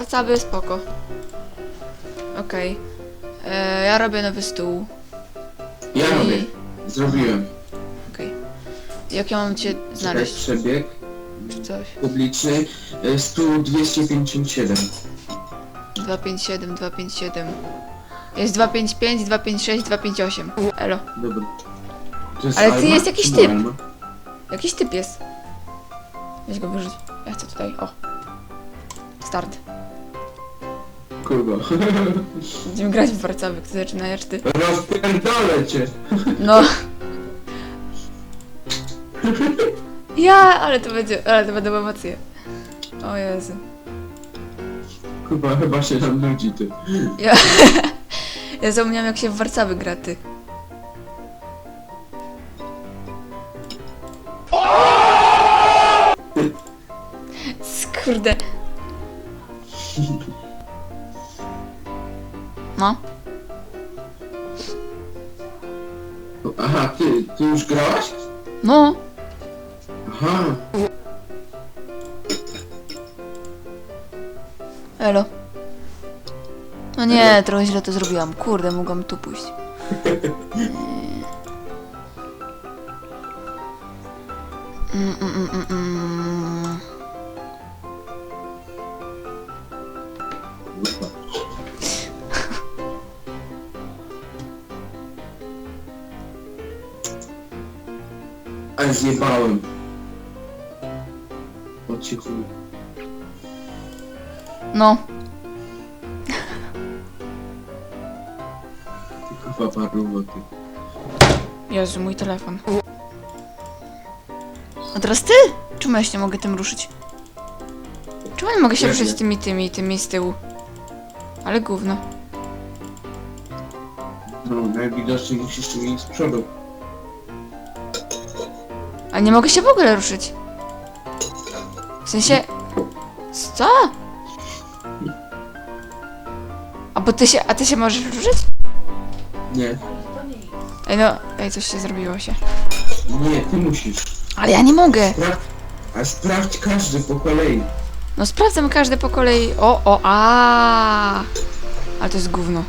Warcaby, spoko. Okej. E, Ja robię nowy stół. Ja I- robię. Zrobiłem. Okej. Jak ja mam cię Znaleźć znaleźć? przebieg Czy coś? publiczny e, stół 257. 257, 257. Jest 255, 256, 258. Elo. Dobra. To Ale ty jest jakiś typ. Alma? Jakiś typ jest. Weź go wyrzuć. Ja chcę tutaj. O. Start. Kurwa. Będziemy grać w warcaby. Kto zaczyna, ja czy ty? Rozpierdolę cię. No. Ja, ale to będzie, ale to będą emocje. O Jezu. Chyba, chyba się nam nudzi ty. Ja, ja zapomniałam jak się w warcaby gra, ty. Skurde. No. Aha, ty, ty już grałaś? No. Aha. Elo. No nie, trochę źle to zrobiłam. Kurde, mogłam tu pójść. Mm, mm, mm, mm, mm. A zjebałem. O ci chuj. No. Ty kurwa paruwo ty. Jezu, mój telefon. A teraz ty? Czemu ja się nie mogę tym ruszyć? Czemu nie mogę się ruszyć tymi, tymi, tymi z tyłu? Ale gówno. No, najwidoczniej musisz tu z przodu. Ale nie mogę się w ogóle ruszyć. W sensie... Co? A bo ty się, a ty się możesz ruszyć? Nie. Ej no, ej coś się zrobiło się. Nie, ty musisz. Ale ja nie mogę. Sprawdź, a sprawdź każdy po kolei. No sprawdzam każdy po kolei. O, o, a. Ale to jest gówno.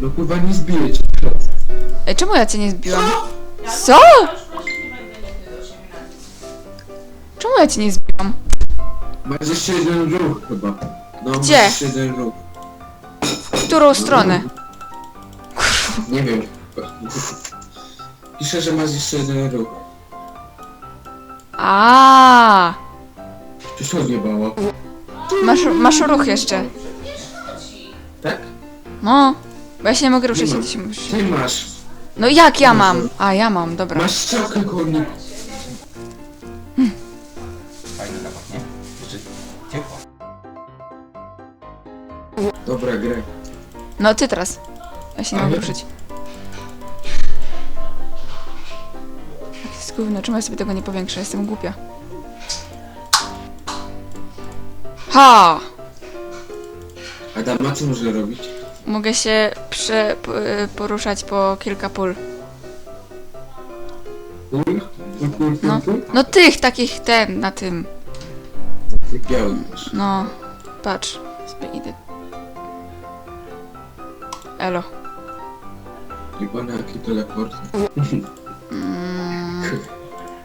No kurwa nie zbiję cię. Ej, czemu ja cię nie zbiłam? Co? Czemu ja cię nie zbiłam? Masz jeszcze jeden ruch chyba. No, Gdzie? masz jeszcze jeden ruch. W którą stronę? Nie wiem. Piszę, że masz jeszcze jeden ruch. A, Czy się odjebało? masz, masz ruch jeszcze. Tak? No, bo ja się nie mogę ruszyć, Nie ma. ty się musisz. Ty masz. No jak ja mam? A, ja mam, dobra. Masz strzałkę górnik. Fajny zapach, nie? Jeszcze ciepło. Dobra, grę. No ty teraz. Ja się nie mogę Ale- ruszyć. Jak jest gówno, czemu ja sobie tego nie powiększę? Jestem głupia. Ha! Adama, co można robić? Mogę się prze, y, poruszać po kilka pól. Pól? Pól, pól, No. pól? No tych takich ten na tym. Ty biały masz. No, patrz. Sobie idę. Elo. Jebany jaki teleport. Mm,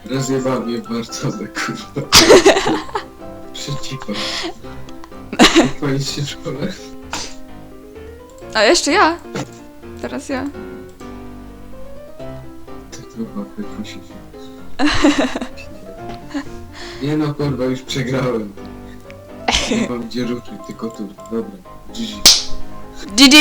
Rozjebał mnie bardzo, kurwa. Przeciwko. Powiedz się w szkole. A jeszcze ja. Teraz ja. Się. Nie no kurwa, już przegrałem. Nie mam gdzie ruszyć, tylko tu. Dobra, GG. GG!